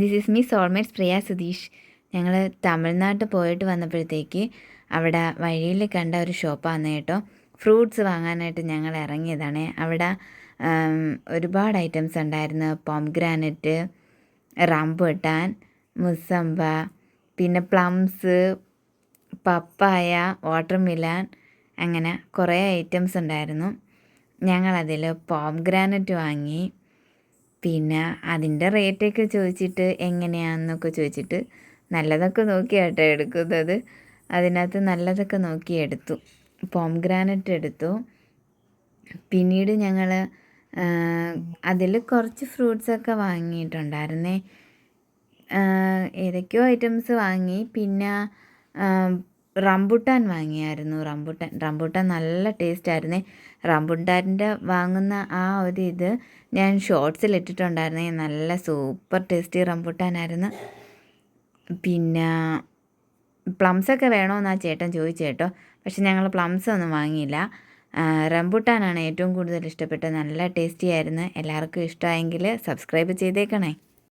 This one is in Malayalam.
This is me soulmates Priya Sudheesh ഞങ്ങൾ തമിഴ്നാട്ടിൽ പോയിട്ട് വന്നപ്പോഴത്തേക്ക് അവിടെ വഴിയിൽ കണ്ട ഒരു ഷോപ്പാണ് കേട്ടോ. ഫ്രൂട്ട്സ് വാങ്ങാനായിട്ട് ഞങ്ങൾ ഇറങ്ങിയതാണ്. അവിടെ ഒരുപാട് ഐറ്റംസ് ഉണ്ടായിരുന്നു. പോംഗ്രാനറ്റ് റംബുട്ടാൻ മുസമ്പ പിന്നെ പ്ലംസ് പപ്പായ വാട്ടർമിലാൻ അങ്ങനെ കുറേ ഐറ്റംസ് ഉണ്ടായിരുന്നു. ഞങ്ങളതിൽ പോംഗ്രാനറ്റ് വാങ്ങി. പിന്നെ അതിന്റെ റേറ്റൊക്കെ ചോദിച്ചിട്ട് എങ്ങനെയാണെന്നൊക്കെ ചോദിച്ചിട്ട് നല്ലതൊക്കെ നോക്കിയാട്ടോ എടുക്കുന്നത്. അതിനകത്ത് നല്ലതൊക്കെ നോക്കി എടുത്തു. പോംഗ്രാനറ്റ് എടുത്തു. പിന്നീട് ഞങ്ങൾ അതിൽ കുറച്ച് ഫ്രൂട്ട്സൊക്കെ വാങ്ങിയിട്ടുണ്ടായിരുന്നേ. ഏതൊക്കെയോ ഐറ്റംസ് വാങ്ങി. പിന്നെ റംബുട്ടാൻ വാങ്ങിയായിരുന്നു. റംബുട്ടാൻ റംബുട്ടാൻ നല്ല ടേസ്റ്റ് ആയിരുന്നേ. റംബുട്ടാന്റെ വാങ്ങുന്ന ആ ഒരു ഇത് ഞാൻ ഷോർട്സിൽ ഇട്ടിട്ടുണ്ടായിരുന്നേ. നല്ല സൂപ്പർ ടേസ്റ്റി റംബുട്ടാനായിരുന്നു പിന്നെ പ്ലംസൊക്കെ വേണമെന്നാ ചേട്ടൻ ചോദിച്ചു കേട്ടോ. പക്ഷെ ഞങ്ങൾ പ്ലംസ് ഒന്നും വാങ്ങിയില്ല. ആ, റംബുട്ടാനാണ് ഏറ്റവും കൂടുതൽ ഇഷ്ടപ്പെട്ടത്. നല്ല ടേസ്റ്റി ആയിരുന്നു. എല്ലാവർക്കും ഇഷ്ടമായെങ്കിൽ സബ്സ്ക്രൈബ് ചെയ്തേക്കണേ.